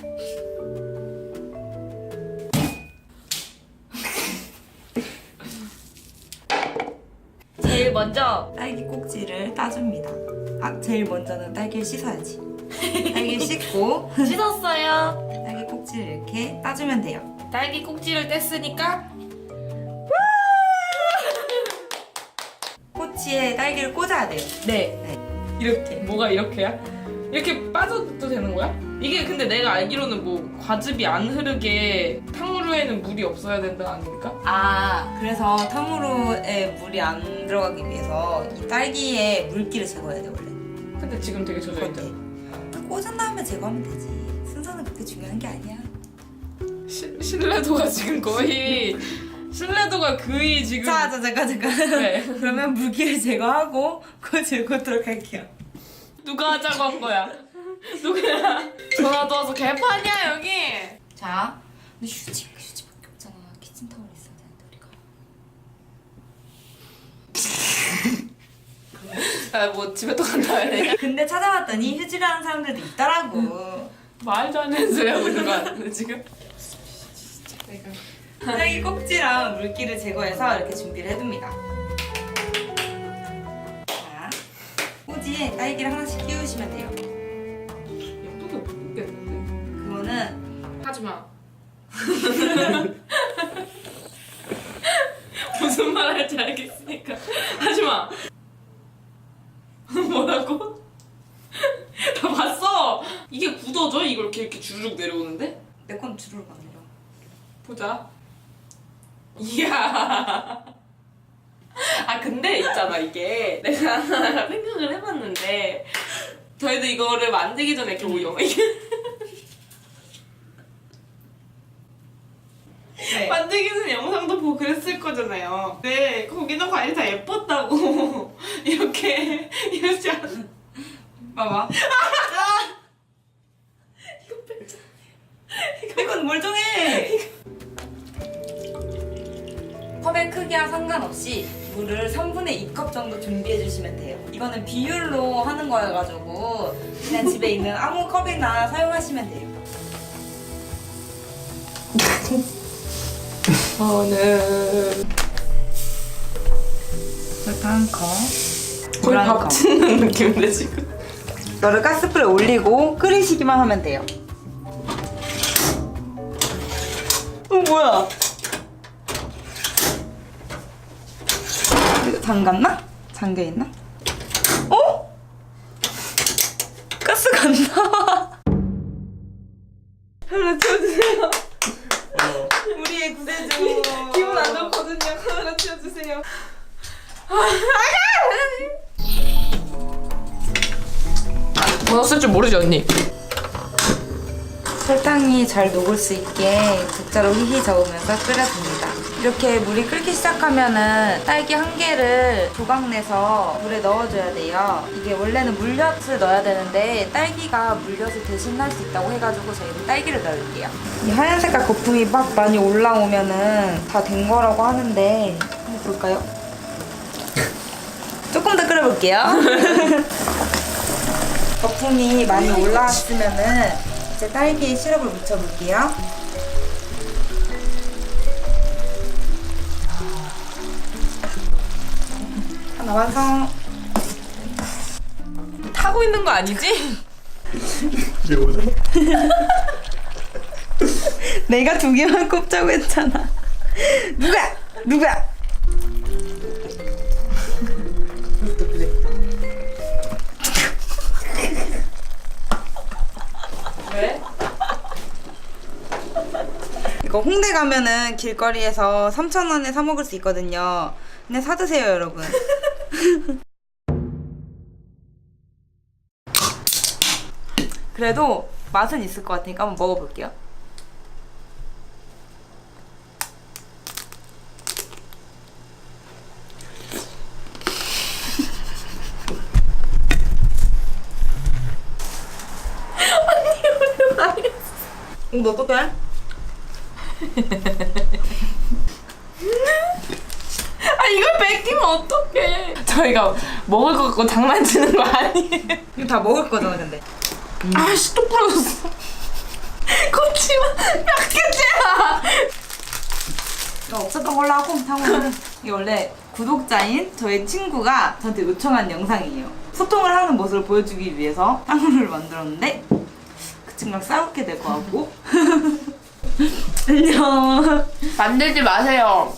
제일 먼저 딸기 꼭지를 따줍니다. 아, 제일 먼저는 딸기를 씻어야지. 딸기를 씻고 씻었어요. 딸기 꼭지를 이렇게 따주면 돼요. 딸기 꼭지를 뗐으니까 꼬치에 딸기를 꽂아야 돼요. 네. 네. 이렇게 뭐가 이렇게야? 이렇게 빠져도 되는 거야? 이게 근데 내가 알기로는 뭐 과즙이 안 흐르게 탕후루에는 물이 없어야 된다 아닙니까? 아, 그래서 탕후루에 물이 안 들어가기 위해서 이 딸기에 물기를 제거해야 돼 원래. 근데 지금 되게 젖어 그렇게. 있죠. 꽂은 다음에 제거하면 되지. 순서는 그렇게 중요한 게 아니야. 시, 신뢰도가 지금 거의 신뢰도가 거의 지금 자, 자, 잠깐, 잠깐. 네. 그러면 물기를 제거하고 꽂을 꽂도록 할게요. 누가 하자고 한 거야? 누구야? 전화도 와서 개판이야 여기. 자, 근데 휴지, 휴지밖에 없잖아. 키친타올 있어야 되는데 우리가. 아뭐 집에 또 간다 돼. 근데 찾아봤더니 휴지라는 사람들도 있더라고. 말도 안 되는 소리 하고 있는 거 같은데 지금? 딸기 꼭지랑 물기를 제거해서 이렇게 준비를 해둡니다. 자, 꼬지에 딸기를 하나씩 끼우시면 돼요. 하지 마. 무슨 말 할지 알겠으니까 하지 마. 뭐라고? 다 봤어. 이게 굳어져? 이걸 이렇게 이렇게 주르륵 내려오는데? 내 건 주르륵 안 내려. 보자. 이야. 아 근데 있잖아 이게 내가 생각을 해봤는데 저희도 이거를 만들기 전에 이렇게 오요 이게 네. 만들기 전에 영상도 보고 그랬을 거잖아요. 네 거기는 과일 다 예뻤다고 이렇게 이러지 않아. 봐봐. 이건 멀쩡해. 컵의 크기와 상관없이 물을 3분의 2컵 정도 준비해 주시면 돼요. 이거는 비율로 하는 거여가지고 그냥 집에 있는 아무 컵이나 사용하시면 돼요. 저는 설탕 한 컵. 거의 물한 밥 컵. 짓는 느낌인데 지금. 너를 가스불에 올리고 끓이시기만 하면 돼요. 어 뭐야? 이거 잠갔나? 잠겨 있나? 켜주세요. 번호 쓸줄 모르지 언니? 설탕이 잘 녹을 수 있게 국자로 휘휘 저으면서 끓여줍니다. 이렇게 물이 끓기 시작하면은 딸기 한 개를 조각 내서 물에 넣어줘야 돼요. 이게 원래는 물엿을 넣어야 되는데 딸기가 물엿을 대신할 수 있다고 해가지고 저희는 딸기를 넣을게요. 이 하얀 색깔 거품이 막 많이 올라오면은 다 된 거라고 하는데 볼까요? 조금 더 끓여볼게요. 거품이 많이 올라왔으면은 이제 딸기 시럽을 묻혀볼게요. 하나 완성. 타고 있는 거 아니지? 이게 뭐죠? 내가 두 개만 꼽자고 했잖아. 누가? 누가? 왜? 이거 홍대 가면은 길거리에서 3,000원에 사 먹을 수 있거든요. 근데 사 드세요, 여러분. 그래도 맛은 있을 것 같으니까 한번 먹어볼게요. 이거 뭐 어떡해? 아 이걸 뺏기면 어떡해? 저희가 먹을 거 갖고 장난치는 거 아니에요? 이거 다 먹을 거잖아 근데. 음. 아씨 또 부러졌어. 고치면 몇 개째야 이거 없었던 걸로 하고 상호는. 이게 원래 구독자인 저의 친구가 저한테 요청한 영상이에요. 소통을 하는 모습을 보여주기 위해서 상호를 만들었는데 정말 싸우게 될 것 같고. 안녕. 만들지 마세요.